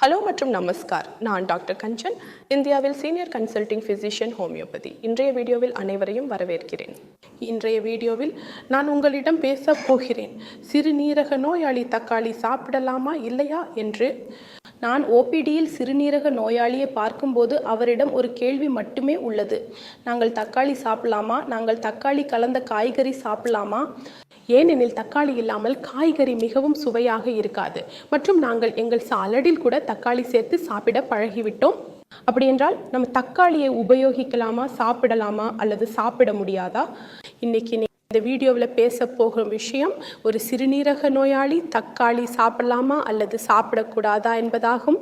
Hello மற்றும் நமஸ்கார். நான் doctor கஞ்சன் இந்தியாவில் சீனியர் கன்சல்டிங் ஃபிசிஷியன் ஹோமியோபதி. இன்றைய வீடியோவில் அனைவரையும் வரவேற்கிறேன். இன்றைய வீடியோவில் நான் உங்களிடம் பேசப் போகிறேன். சிறுநீரக நோயாளி தக்காளி சாப்பிடலாமா இல்லையா என்று. நான் ஓபிடியில் சிறுநீரக நோயாளியை பார்க்கும்போது அவரிடம் ஒரு கேள்வி மட்டுமே உள்ளது. நாங்கள் தக்காளி சாப்பிடலாமா? நாங்கள் தக்காளி கலந்த காய்கறி சாப்பிடலாமா? ஏனெனில் தக்காளி இல்லாமல் காய்கறி மிகவும் சுவையாக இருக்காது. மற்றும் நாங்கள் எங்கள் சாலடில் கூட தக்காளி சேர்த்து சாப்பிட பழகிவிட்டோம். அப்படி என்றால் நம்ம தக்காளியை உபயோகிக்கலாமா சாப்பிடலாமா அல்லது சாப்பிட முடியாதா? இன்னைக்கு நீ- இந்த வீடியோவில் பேச போகும் விஷயம் ஒரு சிறுநீரக நோயாளி தக்காளி சாப்பிடலாமா அல்லது சாப்பிடக்கூடாதா என்பதாகும்.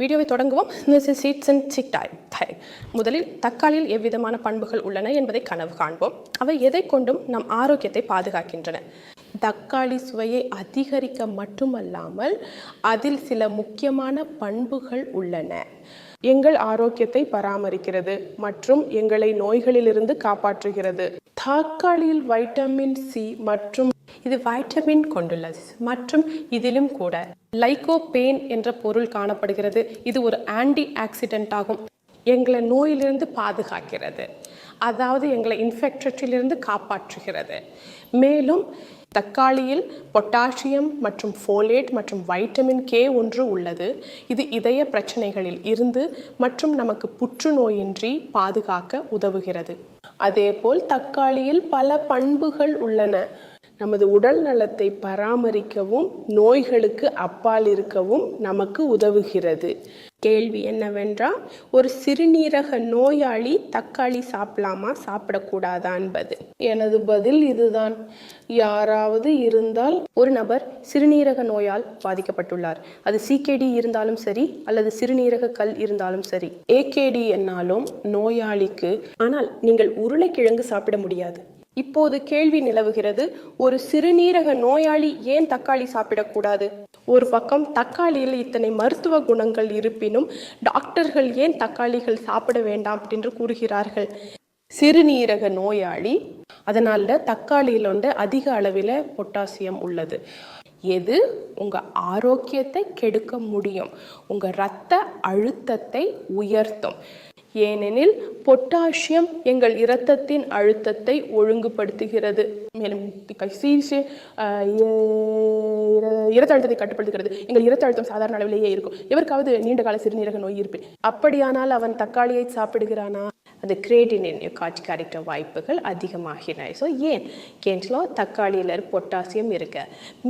வீடியோவை தொடங்குவோம். This is seeds and chick time முதலில் தக்காளியில் எவ்விதமான பண்புகள் உள்ளன என்பதை கனவு காண்போம். அவை எதை கொண்டும் நம் ஆரோக்கியத்தை பாதுகாக்கின்றன? தக்காளி சுவையை அதிகரிக்க மட்டுமல்லாமல் அதில் சில முக்கியமான பண்புகள் உள்ளன. எங்கள் ஆரோக்கியத்தை பராமரிக்கிறது மற்றும் எங்களை நோய்களிலிருந்து காப்பாற்றுகிறது. தக்காளியில் வைட்டமின் சி மற்றும் இது வைட்டமின் கொண்டுள்ளது. மற்றும் இதிலும் கூட லைகோபேன் என்ற பொருள் காணப்படுகிறது. இது ஒரு ஆன்டி ஆக்சிடென்ட் ஆகும். எங்களை நோயிலிருந்து பாதுகாக்கிறது. அதாவது எங்களை இன்ஃபெக்டத்திலிருந்து காப்பாற்றுகிறது. மேலும் தக்காளியில் பொட்டாசியம் மற்றும் ஃபோலேட் மற்றும் வைட்டமின் கே ஒன்று உள்ளது. இது இதய பிரச்சனைகளில் இருந்து மற்றும் நமக்கு புற்றுநோயின்றி பாதுகாக்க உதவுகிறது. அதேபோல் தக்காளியில் பல பண்புகள் உள்ளன. நமது உடல் நலத்தை பராமரிக்கவும் நோய்களுக்கு அப்பால் இருக்கவும் நமக்கு உதவுகிறது. கேள்வி என்னவென்றால் ஒரு சிறுநீரக நோயாளி தக்காளி சாப்பிடலாமா சாப்பிடக்கூடாதா என்பது. எனது பதில் இதுதான். யாராவது இருந்தால் ஒரு நபர் சிறுநீரக நோயால் பாதிக்கப்பட்டுள்ளார். அது சிகேடி இருந்தாலும் சரி அல்லது சிறுநீரக கல் இருந்தாலும் சரி. ஏகேடி என்னாலும் நோயாளிக்கு ஆனால் நீங்கள் உருளைக்கிழங்கு சாப்பிட முடியாது. இப்போது கேள்வி நிலவுகிறது ஒரு சிறுநீரக நோயாளி ஏன் தக்காளி சாப்பிடக்கூடாது? ஒரு பக்கம் தக்காளியில் இத்தனை மருத்துவ குணங்கள் இருப்பினும் டாக்டர்கள் ஏன் தக்காளிகள் சாப்பிட வேண்டாம் என்று கூறுகிறார்கள்? சிறுநீரக நோயாளி அதனால தக்காளியில் வந்து அதிக அளவில் பொட்டாசியம் உள்ளது. எது? உங்கள் ஆரோக்கியத்தை கெடுக்க முடியும். உங்கள் இரத்த அழுத்தத்தை உயர்த்தும். ஏனெனில் பொட்டாசியம் எங்கள் இரத்தத்தின் அழுத்தத்தை ஒழுங்குபடுத்துகிறது. மேலும் சீசு இரத்த அழுத்தத்தை கட்டுப்படுத்துகிறது. எங்கள் இரத்த அழுத்தம் சாதாரண அளவிலேயே இருக்கும். எவருக்காவது நீண்ட கால சிறுநீரக நோய் இருப்பேன் அப்படியானால் அவன் தக்காளியை சாப்பிடுகிறானா? அந்த கிரேட்டினின் காட்சி கேரக்டர் வாய்ப்புகள் அதிகமாகின. ஸோ ஏன்? கேன்ஸ்லோ தக்காளியில் பொட்டாசியம் இருக்கு.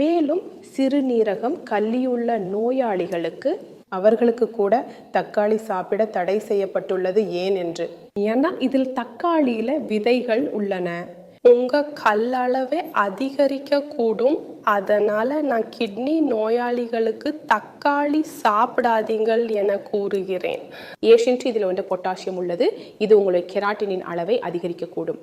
மேலும் சிறுநீரகம் கல்லியுள்ள நோயாளிகளுக்கு அவர்களுக்கு கூட தக்காளி சாப்பிட தடை செய்யப்பட்டுள்ளது ஏன் என்று ஏன்னா இதில் தக்காளியில விதைகள் உள்ளன. உங்க கல்லளவை அதிகரிக்க கூடும் அதனால நான் கிட்னி நோயாளிகளுக்கு தக்காளி சாப்பிடாதீங்கள் என கூறுகிறேன். ஏஷியன்ட் இதில் வந்து பொட்டாசியம் உள்ளது. இது உங்களுடைய கெராட்டினின் அளவை அதிகரிக்கக்கூடும்.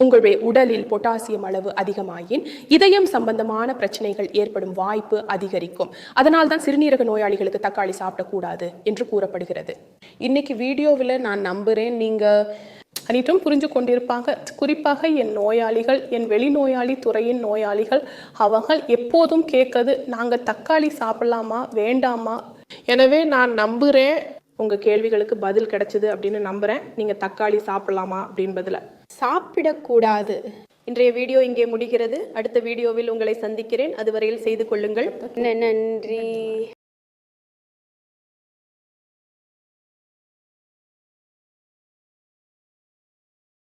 உங்களுடைய உடலில் பொட்டாசியம் அளவு அதிகமாயின் இதயம் சம்பந்தமான பிரச்சனைகள் ஏற்படும் வாய்ப்பு அதிகரிக்கும். அதனால் தான் சிறுநீரக நோயாளிகளுக்கு தக்காளி சாப்பிடக்கூடாது என்று கூறப்படுகிறது. இன்னைக்கு வீடியோவில் நான் நம்புகிறேன் நீங்கள் அனைத்தும் புரிஞ்சு கொண்டிருப்பாங்க. குறிப்பாக என் நோயாளிகள் என் வெளிநோயாளி துறையின் நோயாளிகள் அவங்கள் எப்போதும் கேட்கறது நாங்கள் தக்காளி சாப்பிடலாமா? வேண்டாமா? எனவே நான் நம்புகிறேன் உங்கள் கேள்விகளுக்கு பதில் கிடைச்சது அப்படின்னு நம்புகிறேன் நீங்கள் தக்காளி சாப்பிடலாமா அப்படின்பதில் சாப்பிடக்கூடாது. இன்றைய வீடியோ இங்கே முடிகிறது. அடுத்த வீடியோவில் உங்களை சந்திக்கிறேன். அதுவரையில் செய்து கொள்ளுங்கள். நன்றி.